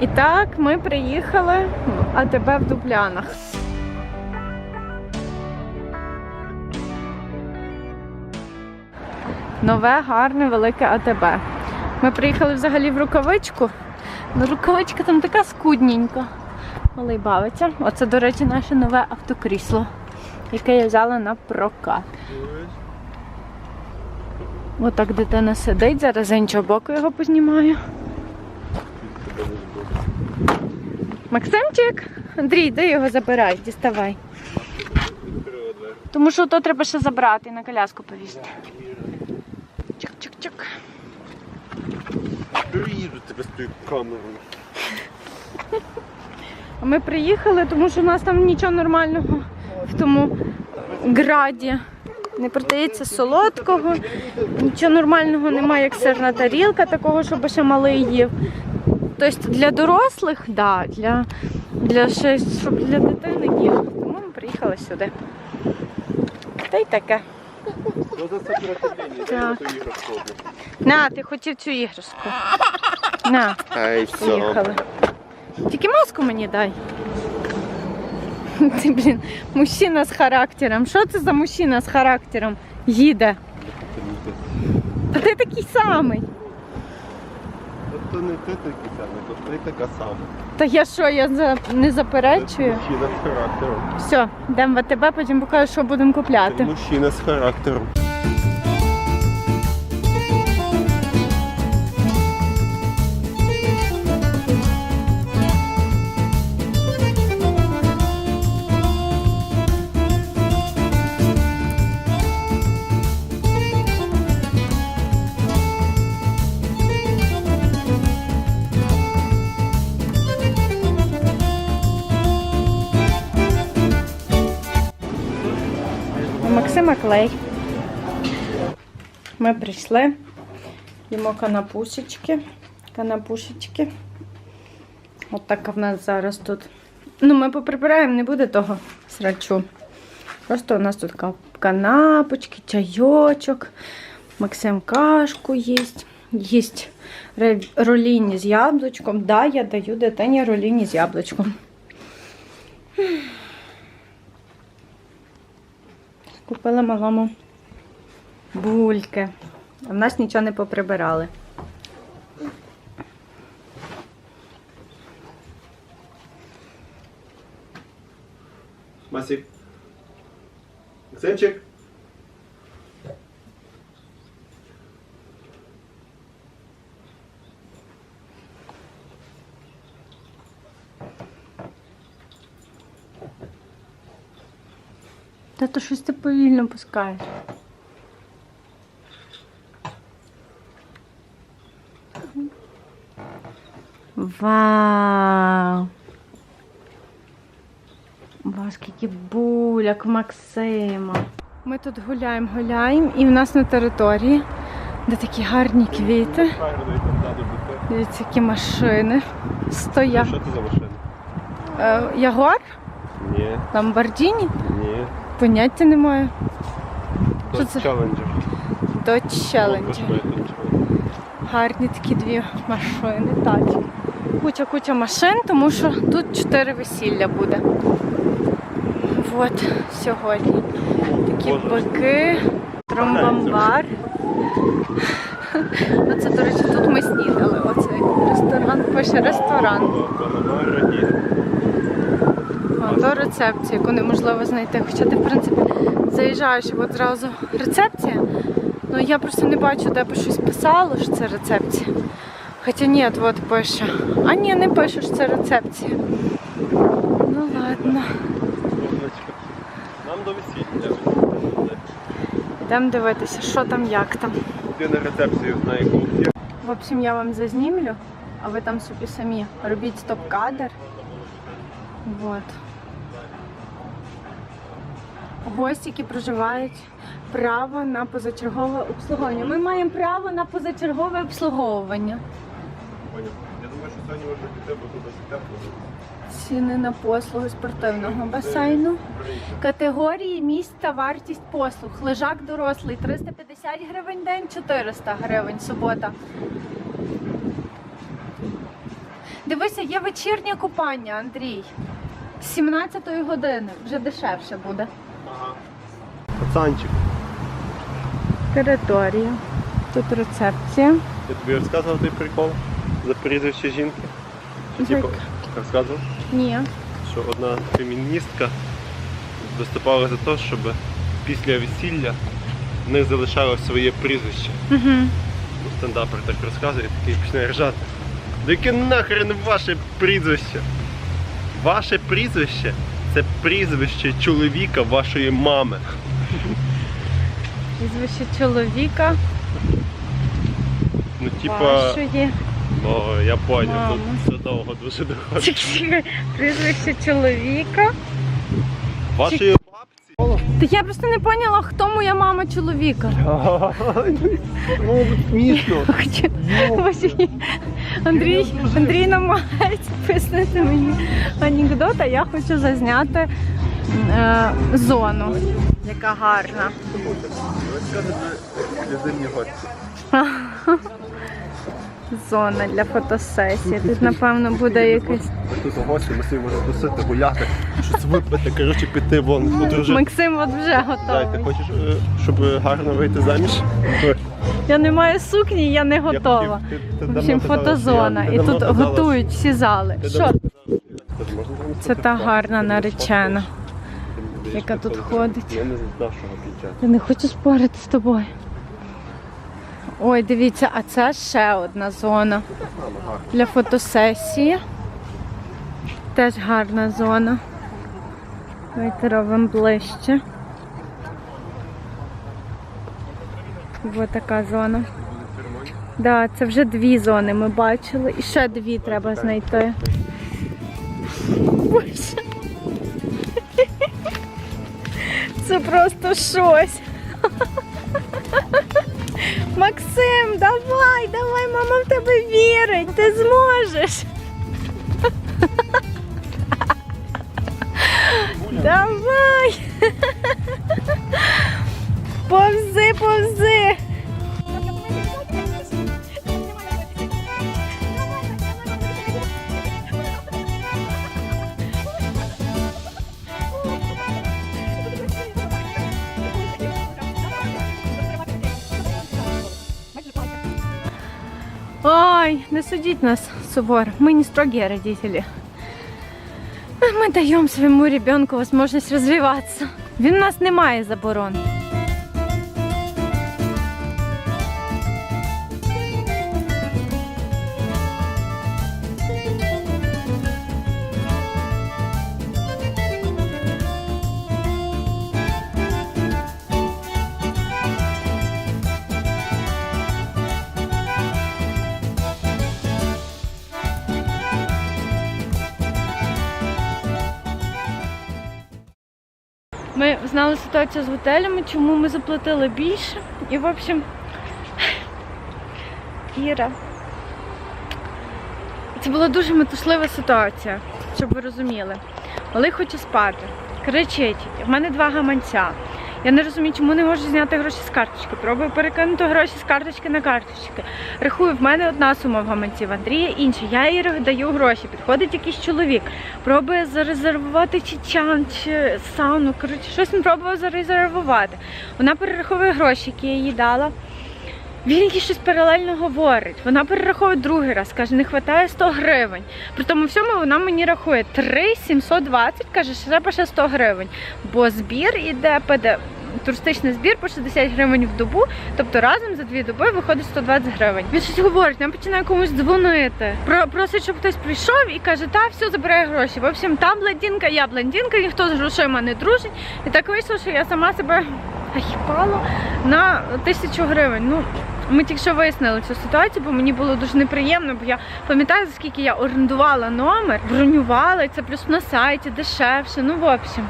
І так, ми приїхали в АТБ в Дублянах. Нове, гарне, велике АТБ. Ми приїхали взагалі в рукавичку. Ну, рукавичка там така скудненька. Малий бавиться. Оце, до речі, наше нове автокрісло, яке я взяла на прокат. Отак дитина сидить, зараз з іншого боку його познімаю. Максимчик, Андрій, йди його забирай, діставай. Тому що то треба ще забрати і на коляску повісти. Чик-чик-чик. Приїду тебе з тою камерою. А ми приїхали, тому що у нас там нічого нормального в тому граді. Не продається солодкого, нічого нормального немає, як сирна тарілка, такого, щоб ще малий їв. Тобто для дорослих, да, для, для ще, щоб для дитини ні. Тому ми приїхали сюди. Та й таке. Так. На, ти хотів цю іграшку. На, Ай, все. поїхали. Тільки маску мені дай. Ти, блін, мужчина з характером. Що це за мужчина з характером? Їде. Та ти такий самий. То не ти такий самий, то ти така сама. Та я що, я за... не заперечую? Мужчина з характером. Все, йдемо в АТБ, потім покажу, що будемо Ти купляти. мужчина з характером. У Максима клей. Ми прийшли. Їмо канапусечки. Канапушечки. От така в нас зараз тут. Ну, ми поприбираємо, не буде того срачу. Просто у нас тут канапочки, чайочок. Максим кашку їсть. Їсть роліні з яблучком. Да, я даю дитині роліні з яблучком. Купила малому бульки. В нас нічого не поприбирали. Масік. Максимчик. То щось ти повільно пускаєш. Вау! Вау, скільки буляк Максима. Ми тут гуляємо, гуляємо, і в нас на території, де такі гарні квіти. Дивіться, які машини стоять. Що це за машина? Е, Ягуар? Ні, Ламборджіні? Поняття немає. Що Dodge це? Коштує Dodge Challenger. Гарні такі дві машини, тачки. Куча-куча машин, тому що тут чотири весілля буде. От сьогодні. Такі бики, тромбамбар. Оце, до речі, тут ми снідали. Оцей ресторан, пише ресторан. О, Calamari Raді. О, до рецепції, яку неможливо знайти. Хоча ти, в принципі, заїжджаєш і от зразу рецепція. Ну я просто не бачу, де би щось писало, що це рецепція. Хоча ні, от пише. А ні, не пише, що це рецепція. Ну ладно. Нам до весілля. Йдемо дивитися, що там, як там. Ти на рецепцію знає кухня. В общем, я вам зазнімлю, а ви там собі самі робіть стоп-кадр. Вот. Гості, які проживають право на позачергове обслуговування. Ми маємо право на позачергове обслуговування. Я думаю, що сьогодні можна піти, бо тут досить тепло. Ціни на послуги спортивного басейну. Категорії місць та вартість послуг. Лежак дорослий 350 гривень день, 400 гривень субота. Дивися, є вечірнє купання, Андрій. З 17 години. Вже дешевше буде. Пацанчик. Територія. Тут рецепція. Я тобі розказував той прикол за прізвище жінки? Що, типу, розказував? Ні. що одна феміністка виступала за те, щоб після весілля в них залишалось своє прізвище. Угу. Стендапер так розказує, такий починає ржати. Да яке нахрен ваше прізвище? Ваше прізвище це прізвище чоловіка вашої мами. Прізвище чоловіка. Ну, типа, Вашої. о, я поняв, Мама. тут все довго дуже доходить. Прізвище чоловіка. Вашої. Та я просто не поняла, хто моя мама чоловіка. Ну, смішно. Андрій, Андрій намагається пояснити мені анекдот, а я хочу зазняти е, зону, яка гарна. Людині. Зона для фотосесії. Тут, напевно, буде якийсь. Ми тут гості, ми собі можемо тусити, гуляти, щось випити, коротше, піти вон, подружити. Максим от вже Дай, ти готовий. хочеш, е, щоб гарно вийти заміж? Я не маю сукні, я не я готова. хотів- ти- ти В давно общем, казала, фотозона. що я- І ти тут казала, готують всі зали. ти Що? давно казала, що я- Можна там Це та гарна Ти наречена, фоткаєш, ти яка тут ходить. Я не знав, що. Я не хочу спорити з тобою. Ой, дивіться, а це ще одна зона для фотосесії. Теж гарна зона. Давайте робимо ближче. Ось така зона. Да, це вже дві зони ми бачили. І ще дві треба знайти. Боже. Це просто щось. Максим, давай, давай, мама в тебе вірить, ти зможеш. Давай. Повзи, повзи. Не судіть нас, Сувор. Мы не строгие родители. Ми даємо своєму ребенку можливість розвиватися. Він у нас не має заборон. Знали ситуацію з готелями, чому ми заплатили більше. І, в общем, Іра. Це була дуже метушлива ситуація, щоб ви розуміли. Малий хоче спати, кричить. В мене два гаманця. Я не розумію, чому не можу зняти гроші з карточки. Пробую перекинути гроші з карточки на карточки. Рахую, в мене одна сума в гаманці, в Андрія інша. Я їй даю гроші. Підходить якийсь чоловік, пробує зарезервувати чи чан, чи сауну. Коротше, щось він пробував зарезервувати. Вона перераховує гроші, які я їй дала. Він якийсь щось паралельно говорить. Вона перераховує другий раз, каже, не вистачає 100 гривень. При тому всьому вона мені рахує 3 720, каже, що треба ще 100 гривень. Бо збір іде ПД. Туристичний збір по 60 гривень в добу, тобто разом за дві доби виходить 120 гривень. Він щось говорить, нам починає комусь дзвонити. Про просить, щоб хтось прийшов і каже, та все забирає гроші. В общем, та блондинка, я блондинка, ніхто з грошима не дружить. І так вийшло, що я сама себе ахіпала на тисячу гривень. Ну ми тільки що вияснили цю ситуацію, бо мені було дуже неприємно, бо я пам'ятаю, за скільки я орендувала номер, бронювала це плюс на сайті дешевше. Ну, в общем.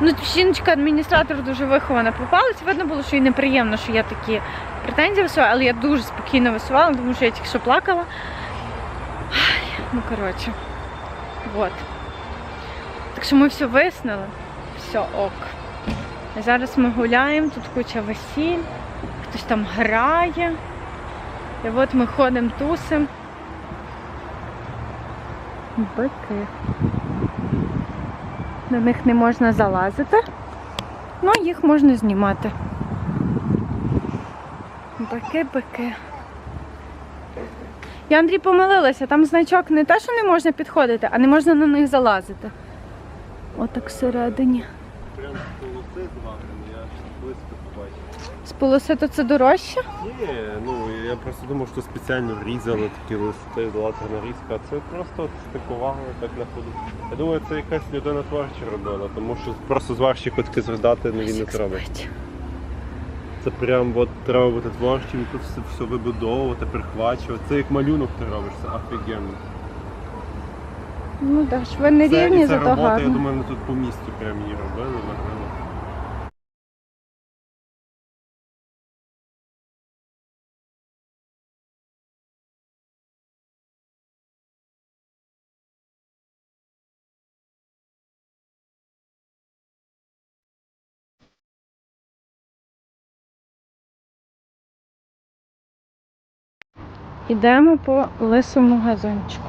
Ну, жіночка, адміністратор дуже вихована попалась. Видно було, що їй неприємно, що я такі претензії висувала, але я дуже спокійно висувала, тому що я тільки що плакала. Ай, Ну, коротше, от. Так що ми все вияснили, все ок. І зараз ми гуляємо, тут куча весіль, хтось там грає. І от ми ходимо тусим. Бики. На них не можна залазити, але їх можна знімати. Бики. Я Андрій помилилася, там значок не те, що не можна підходити, а не можна на них залазити. Отак всередині. Прям З полоси то це дорожче? Ні, ну я просто думав, що спеціально різали такі листи, лазерна різка, а це просто стикували так на ходу. Я думаю, це якась людина творча робила, тому що просто зварщик хотки зридати ну, він не це робить. Це прям от треба бути творчим, і тут все, все вибудовувати, прихвачувати. Це як малюнок ти робиш, це офігенно. Ну так, ж ви не Це, рівні, і це зато робота, я думаю, вони тут по місті прям її робили, Ідемо по лисому газончику.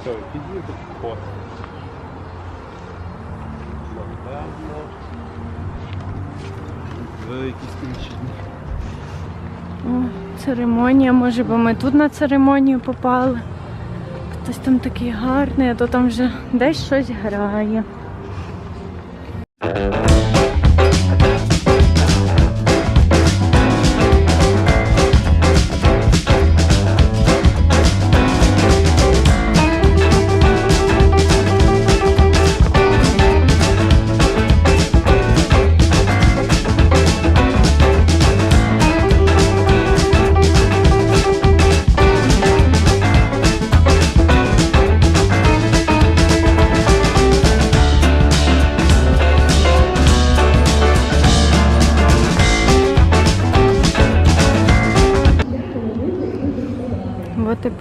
Все, підійти пост. Напевно. В якісь дні. О, церемонія, може, бо ми тут на церемонію попали. Хтось там такий гарний, а то там вже десь щось грає.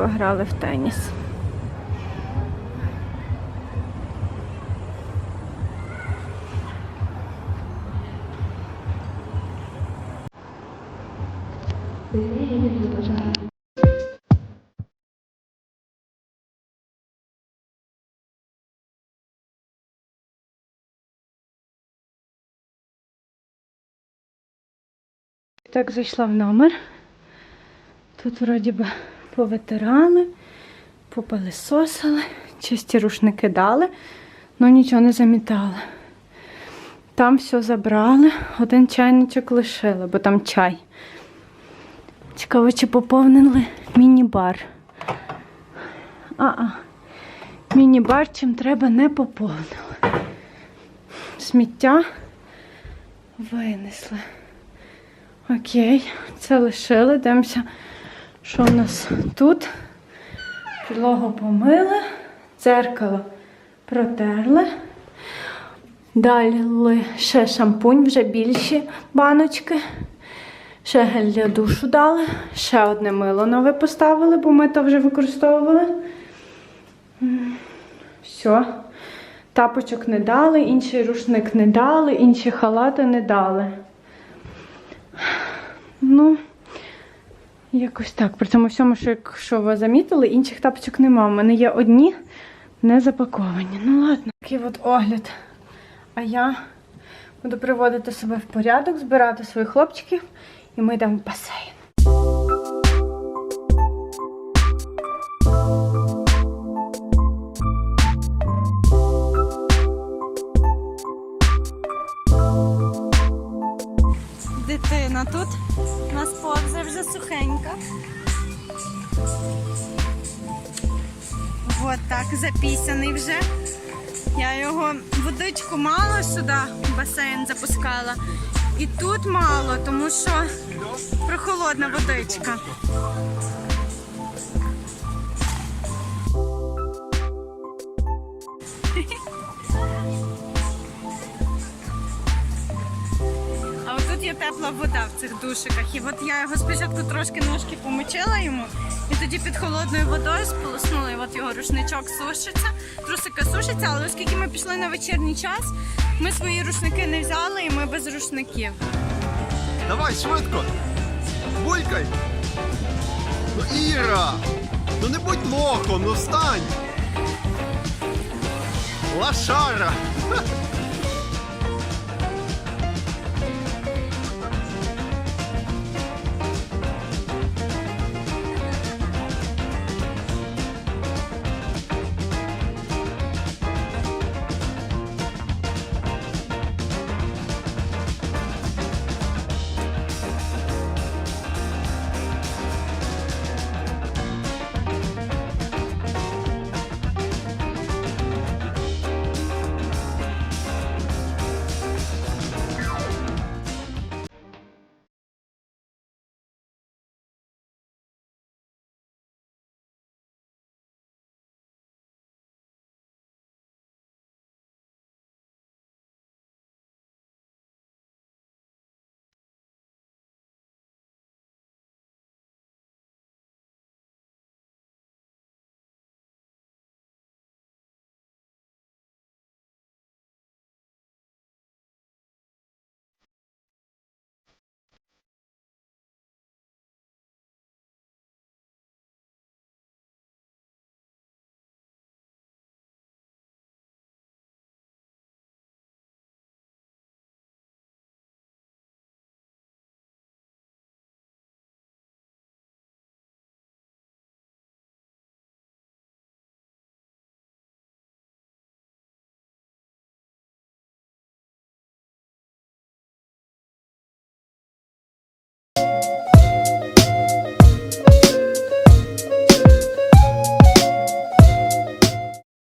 Пограли в теніс. Так зайшла в номер. Тут вроді би повитирали, попилисосили, чисті рушники дали, але нічого не замітали. Там все забрали, один чайничок лишили, бо там чай. Цікаво, чи поповнили міні-бар. А-а. Міні-бар чим треба не поповнили. Сміття винесли. Окей, це лишили. Дивимося, що в нас тут. Підлогу помили, дзеркало протерли. Далі ще шампунь, вже більші баночки. Ще гель для душу дали. Ще одне мило нове поставили, бо ми то вже використовували. Все. Тапочок не дали, інший рушник не дали, інші халати не дали. Ну, якось так. При цьому всьому, що якщо ви замітили, інших тапочок нема. У мене є одні не запаковані. Ну ладно, такий от огляд. А я буду приводити себе в порядок, збирати своїх хлопчиків, і ми йдемо в басейн. Дитина тут у нас повзе вже сухенька. От так, запісяний вже. Я його водичку мало сюди в басейн запускала. І тут мало, тому що прохолодна водичка. Тепла вода в цих душиках. І от я його спочатку трошки ножки помочила йому, і тоді під холодною водою сполоснула, і от його рушничок сушиться, трусики сушаться, але оскільки ми пішли на вечірній час, ми свої рушники не взяли і ми без рушників. Давай, швидко! дикай! Ну Іра! Ну не будь лохом, ну встань! Лашара!